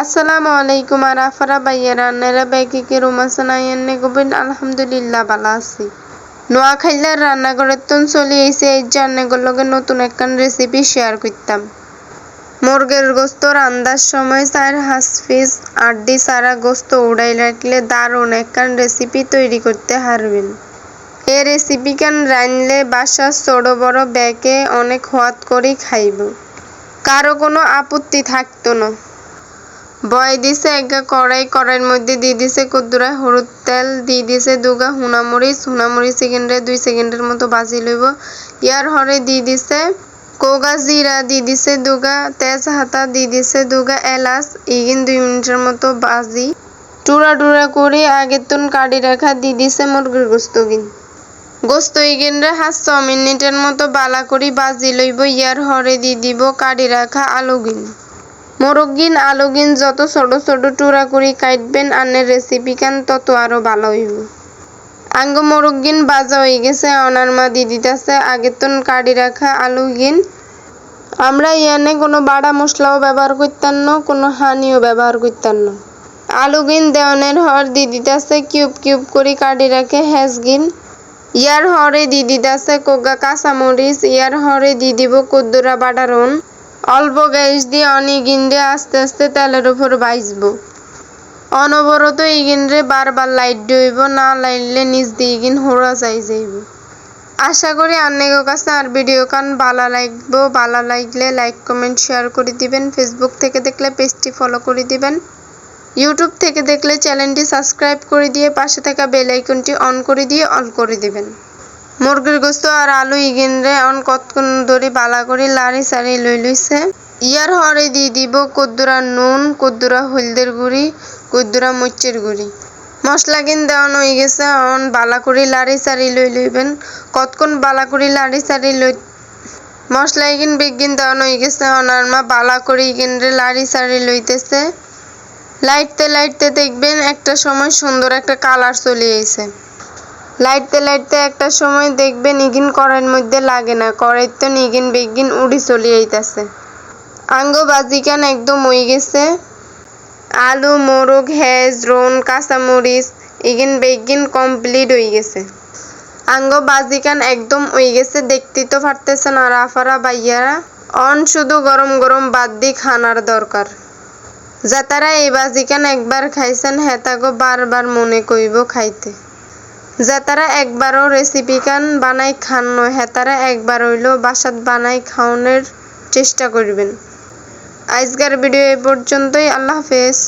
আসসালামু আলাইকুম আর আফারা বাইয়ারা আন্নারা ব্যাকি কে রুমাসান আইয়ান্নে গোবিন আলহামদুলিল্লাহ ভালো আছি। নোয়াখাইলার রান্নাঘরের তন চলে এসে এই জান্নাগর লগে নতুন একখান রেসিপি শেয়ার করতাম। মুরগের গোস্ত রান্দার সময় চার হাঁস পিস, আড্ডি সারা গোস্ত উড়াই রাখলে দারুণ একখান রেসিপি তৈরি করতে হারবেন। এ রেসিপি কান রানলে বাসার ছোট বড় ব্যাকে অনেক হাত করেই খাইব। কারও কোনো আপত্তি থাকতো না। বয় দিছে একগা কড়াই, কড়াইয়ের মধ্যে দিয়ে দিছে কদ্দুরা, হলুদ তেল, দিয়ে দিছে দুগা হুনামরিচ হুনামরিচ সেকেন্ডে দুই সেকেন্ডের মতো ভাজি লইব। ইয়ার হরে দিয়ে দিছে কোগা জিরা, দিয়ে দিছে দুগা তেজ হাতা দিয়ে দিছে দুগা এলাচ ইগিন দুই মিনিটের মতো ভাজি। টুরা টুরা করে আগের তুন কাটি রাখা, দিয়ে দিছে মুরগির গোস্ত গিন। গোস্ত ইগিনরে হাত ছ মিনিটের মতো বালা করি বাজি লইব। ইয়ার হরে দিয়ে দিব কাটি রাখা আলু গিন মোরগিন, আলুগিন যত ছোট ছোট টুরা করি কাটবেন, আনের রেসিপি কান তত আরও ভালো হইব। আঙ্গ মোরগিন বাজা হয়ে গেছে, অনার মা দি দিতেছে আগের তন কাটি রাখা আলুগিন। আমরা ইয়ানে কোনো বাড়া মশলাও ব্যবহার করতাম না, কোনো হানিও ব্যবহার করতাম না। আলুগিন দেওয়ানের হর দি দিতেছে, কিউব কিউব করে কাটি রাখে হ্যাসগিন ইয়ার হরে দি দিতেছে কোগা কাঁচামরিচ, ইয়ার হরে দি দিব কদ্দুরা বাটারন অল্প গ্যাস দিয়ে অনেক অনিগিনরে আস্তে আস্তে তেলের উপর ভাজবো। অনবরত ইগিনরে বারবার লাইট দইব না লাইলে নিজ দিয়ে ইগিন হোড়া যাই যাইব। আশা করি আন্নেগো কাছে আর ভিডিও কান ভালো লাগবো। ভালো লাগলে লাইক, কমেন্ট, শেয়ার করে দিবেন। ফেসবুক থেকে দেখলে পেজটি ফলো করে দিবেন। ইউটিউব থেকে দেখলে চ্যানেলটি সাবস্ক্রাইব করে দিয়ে পাশে থাকা বেল আইকনটি অন করে দিয়ে অল করে দিবেন। মুরগির গোস্ত আর আলু ইগিনরে অন কতক্ষণ ধরে বালা করে, লাড়ি সারি লই লইছে। ইয়ার হরে দিয়ে দিব কদ্দুরা নুন, কদ্দুরা হলদের গুঁড়ি, কদ্দুরা মরিচের গুঁড়ি। মশলা কিন দেওয়ানো হয়ে গেছে অন বালা করে, লাড়ি সারি লই লইবেন। কতক্ষণ বালা করে, লাড়ি সারি লই মশলা ইগিন বিগিন দেওয়ানো হয়ে গেছে অনার মা বালা করে ইগিনরে লাড়ি সারি লইতেছে। লাইটতে লাইটতে দেখবেন একটা সময় সুন্দর একটা কালার চলে এসে লাইটতে লাইটতে একটা সময় দেখবেন ইগিন কড়াইয়ের মধ্যে লাগে না কড়াইতে নিগিন বেগিন উড়ি চলে আইতাছে। আঙ্গ বাজিকান একদম হয়ে গেছে? আলু, মোরগ হেজ রোন, কাঁচামরিচ ইগিন বেগিন কমপ্লিট হয়ে গেছে। আঙ্গ বাজিকান একদম হয়ে গেছে দেখতেই তো পারতেছেন আর আফারা বাইয়ারা অন শুধু গরম গরম বাদ দিয়ে খানার দরকার। যাতারা এই বাজিকান একবার খাইছেন, হেতাগো বারবার মনে কইব খাইতে। যাতারা একবারও রেসিপিকান বানাই খান নয় হেতারা একবার হইলেও বাসাত বানাই খাওয়ানোর চেষ্টা করবেন। আজকের ভিডিও এ পর্যন্তই, আল্লাহ হাফেজ।